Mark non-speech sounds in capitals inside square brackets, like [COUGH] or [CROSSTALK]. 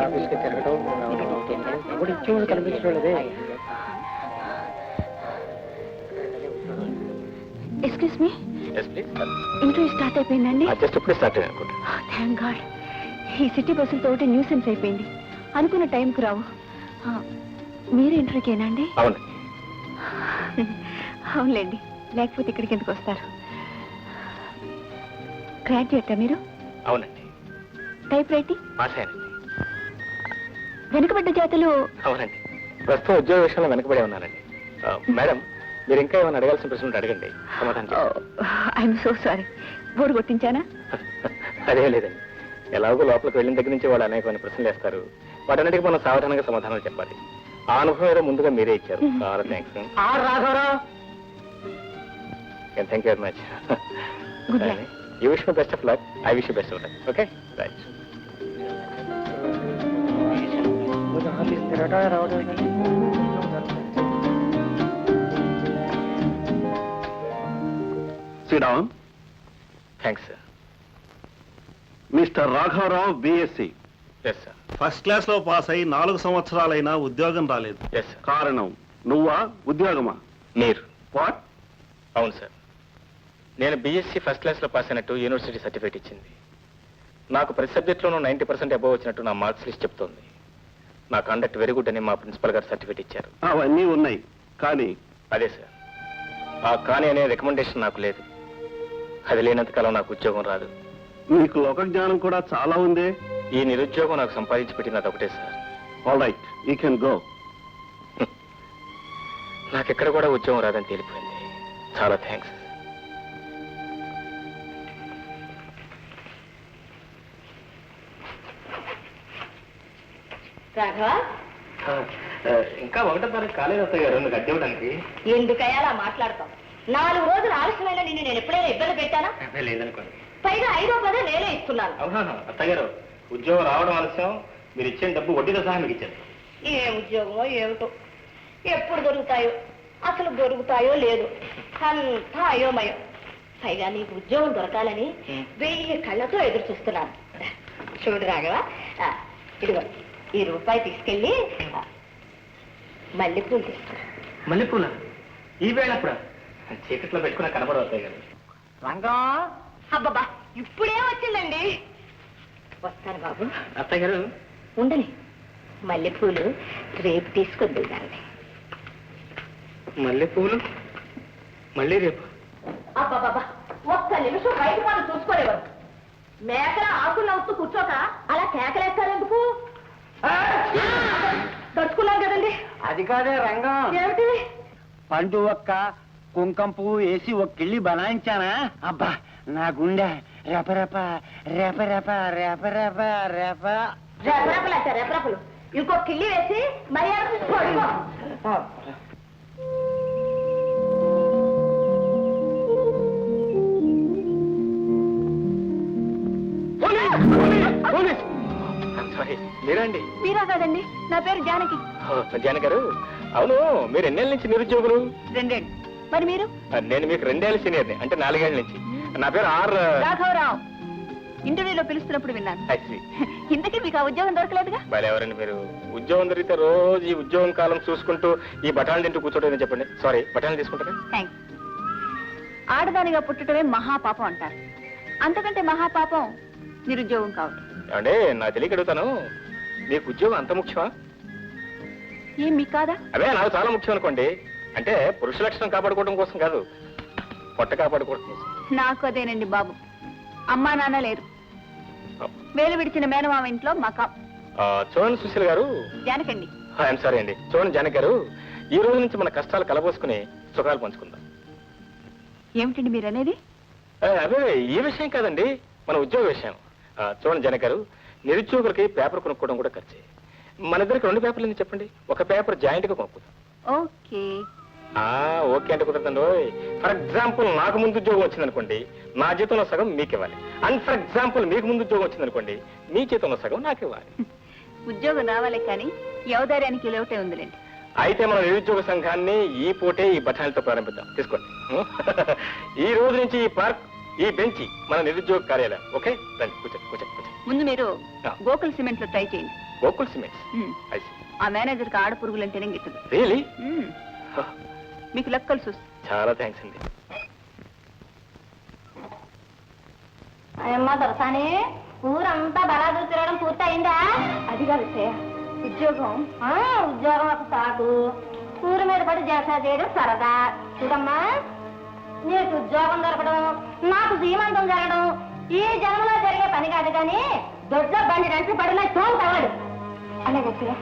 ఆఫీస్కి తిరగడం excuse me yes please interview start అయిపోయిందండి? జస్ట్ ఇప్పుడే స్టార్ట్ అయ్యి అనుకుంటా. థ్యాంక్ గాడ్ ఈ సిటీ బస్సులతో ఒకటి న్యూసెన్స్ అయిపోయింది. అనుకున్న టైంకి రావు. ఆ, మీరు ఇంటర్వ్యూకేనా అండి? అవును. [LAUGHS] అవునులేండి. లేకపోతే ఇక్కడికి ఎందుకు వస్తారు? గ్రాడ్యుయేటా మీరు? అవునండి. Type writing? పాస్ అయ్యానండి వెనుకబడ్డ జాతులు అవునండి. ప్రస్తుతం ఉద్యోగ విషయంలో వెనకబడే ఉన్నానండి ఆ, మేడం మీరు ఇంకా ఏమైనా అడగాల్సిన ప్రశ్న ఉంటే అడగండి. సమాధానం చెప్తాను. ఐఎమ్ సో సారీ బోర్డు కొట్టించానా? అదే లేదండి. ఎలాగో లోపలికి వెళ్ళిన దగ్గర నుంచి వాళ్ళు అనేకమైన ప్రశ్నలు వేస్తారు. వాటన్నిటికీ మనం సావధానంగా సమాధానం చెప్పాలి. ఆ అనుభవం ఏదో ముందుగా మీరే ఇచ్చారు. [LAUGHS] చాలా థ్యాంక్స్ ఆర్ రాఘవరావు. Thank you very much Good luck. You wish my best of luck I wish best of luck okay right తిరగడం రావడం థ్యాంక్స్ సార్ మిస్టర్ రాఘవరావు బిఎస్సి. ఎస్ సార్ ఫస్ట్ క్లాస్లో పాస్ అయి నాలుగు సంవత్సరాలైనా ఉద్యోగం రాలేదు. ఎస్ సార్ కారణం నువ్వా ఉద్యోగమా? మీరు. వాట్? అవును సార్ నేను బీఎస్సీ ఫస్ట్ క్లాస్లో పాస్ అయినట్టు యూనివర్సిటీ సర్టిఫికేట్ ఇచ్చింది. నాకు ప్రతి సబ్జెక్ట్లోనూ నైంటీ పర్సెంట్ అబోవ్ వచ్చినట్టు నా మార్క్స్ లిస్ట్ చెప్తోంది. నా కండక్ట్ వెరీ గుడ్ అని మా ప్రిన్సిపల్ గారు సర్టిఫికేట్ ఇచ్చారు. అవన్నీ ఉన్నాయి. కానీ అదే సార్. ఆ కానీ అనే రికమెండేషన్ నాకు లేదు. అది లేనంతకాలం నాకు ఉద్యోగం రాదు. నీకు లోక జ్ఞానం కూడా చాలా ఉందే. ఈ నిరుద్యోగం నాకు సంపాదించి పెట్టినది అదొకటే sir. All right you can go నాకెక్కడ కూడా ఉద్యోగం రాదని తేలిపోయింది. చాలా థ్యాంక్స్ రాఘవ? ఇంకా ఒకటో తారీఖు కాలేదు అత్తయ్య గారు నువ్వు అడ్డేవడానికి ఎందుకయ్యా అలా మాట్లాడతాం నాలుగు రోజులు ఆలస్యమైన నిన్ను నేను ఎప్పుడైనా ఇబ్బంది పెట్టానా? లేదనుకోండి. పైగా ఐదో పదే నేనే ఇస్తున్నాను. అవునా అత్తగారు ఉద్యోగం రావడం ఆలస్యం మీరు ఇచ్చిన డబ్బు వడ్డీతో సహా మీకు ఇచ్చారు ఏ ఉద్యోగమో ఏమిటో ఎప్పుడు దొరుకుతాయో అసలు దొరుకుతాయో లేదు. అంతా అయోమయం. పైగా నీకు ఉద్యోగం దొరకాలని. వెయ్యి కళ్ళతో ఎదురు చూస్తున్నాను. చూడు రాఘవ ఇదిగో. ఈ రూపాయి తీసుకెళ్ళి మల్లెపూలు తీసుకురా మల్లెపూల? ఈ వేళ అప్పుడు చీకట్లో పెట్టుకున్న కనబడవు అత్తయ్య గారు. రంగం. అబ్బబ్బా ఇప్పుడే వచ్చిందండి. వస్తాను బాబు. అత్తయ్య గారు? ఉండని. మల్లెపూలు రేపు తీసుకొద్దు దాన్ని. మల్లెపూలు? మళ్ళీ రేపు? అబ్బాబాబా ఒక్క నిమిషం బయట వాళ్ళు చూసుకోలేవారు. మేకల ఆకులు నవ్వుతూ కూర్చోక అలా కేకలేస్తారెందుకు దడుచుకున్నాం అది కాదే రంగం. ఏమిటి? పండు ఒక్క కుంకం పువ్వు వేసి ఒక కిళ్ళి బనాయించానా? అబ్బా నా గుండె. రెపరెప రెపరెప రెపరెప రెప రెపరెపలు అంటే రెపరెపలు. ఇంకో కిల్లి వేసి మర్యాద పడుకో. సారీ మీరండి. మీరా కాదండి నా పేరు జానకి. జాన గారు అవును మీరు ఎన్నేళ్ళ నుంచి నిరుద్యోగులు? రెండేండి మరి మీరు? నేను మీకు రెండేళ్ళ సీనియర్ని అంటే నాలుగేళ్ళ నుంచి. నా పేరు ఆర్ రాఘవరావు. ఇంటర్వ్యూలో పిలుస్తున్నప్పుడు విన్నాను. ఇంతకీ మీకు ఆ ఉద్యోగం దొరకలేదుగా? భలే ఎవరండి మీరు? ఉద్యోగం దొరికితే రోజు ఈ ఉద్యోగం కాలం చూసుకుంటూ ఈ బఠాలు తింటూ కూర్చోటం చెప్పండి. సారీ బఠాలు తీసుకుంటారా? థ్యాంక్స్ ఆడదానిగా పుట్టడమే మహాపాపం అంటారు. అంతకంటే మహాపాపం నిరుద్యోగం కావడం అంటే నాకు తెలియక అడుగుతాను. మీకు ఉద్యోగం అంత ముఖ్యమా? ఏం మీకు కాదా? అదే నాకు చాలా ముఖ్యం అనుకోండి. అంటే పురుష లక్షణం కాపాడుకోవడం కోసం కాదు. పొట్ట కాపాడుకోవడం కోసం. నాకు అదేనండి బాబు. అమ్మా నాన్న లేరు. వేలు విడిచిన మేనమామ ఇంట్లో మకా ఆ, చూడండి సుశీల్ గారు. జానకండి. ఐఎమ్ సారీ అండి. చూడండి జానక్ గారు. ఈ రోజు నుంచి మన కష్టాలు కలబోసుకుని సుఖాలు పంచుకుందాం. ఏమిటండి మీరు అనేది అదే ఈ విషయం కాదండి మన ఉద్యోగ విషయం. చూడండి జనక్ గారు నిరుద్యోగులకి పేపర్ కొనుక్కోవడం కూడా ఖర్చే. మన ఇద్దరికి రెండు పేపర్లు ఎందుకు చెప్పండి? ఒక పేపర్ జాయింట్గా కొనుక్కుందాం. ఓకే. ఆ, ఓకే అంటే కుదరదండి ఓయ్. ఫర్ ఎగ్జాంపుల్ నాకు ముందు ఉద్యోగం వచ్చిందనుకోండి నా జీతంలో సగం మీకు ఇవ్వాలి అండ్ ఫర్ ఎగ్జాంపుల్ మీకు ముందు ఉద్యోగం వచ్చిందనుకోండి మీ జీతంలో సగం నాకు ఇవ్వాలి [LAUGHS] ఉద్యోగం రావాలి కానీ యవదార్యానికి లేవటే ఉందిలేండి. అయితే మన నిరుద్యోగ సంఘాన్ని ఈ పూటే ఈ బఠానీలతో ప్రారంభిద్దాం. తీసుకోండి. [LAUGHS] ఈ రోజు నుంచి ఈ పార్క్ ఈ బెంచి మన నిరుద్యోగ కార్యాలయం. ఓకే? రండి కూర్చోండి కూర్చోండి కూర్చోండి. ముందు మీరు ఆ. గోకుల్ సిమెంట్లో ట్రై చేయండి. గోకుల్ సిమెంట్స్? మ్మ్. ఐసి ఆ మేనేజర్కి ఆడ పురుగులంటేనే గిట్టదు. రియలీ మ్మ్. మీకు లెక్క కలిసి వస్తుంది చాలా థ్యాంక్స్ అండి. అమ్మ దొరసాని ఊరంతా బలాదు తిరగడం పూర్తయిందా? అది కాదు ఉద్యోగం. ఉద్యోగం ఒక సాగు ఊరి మీద పడి చేసా చేయడం సరదా. చూడమ్మా. నీకు ఉద్యోగం దొరకడం నాకు జీవంతం జరగడం ఈ జన్మలో జరిగే పని కాదు కానీ దొడ్డ బండి రంచి పడిన చోటు తగలడు. వ్యక్తిగా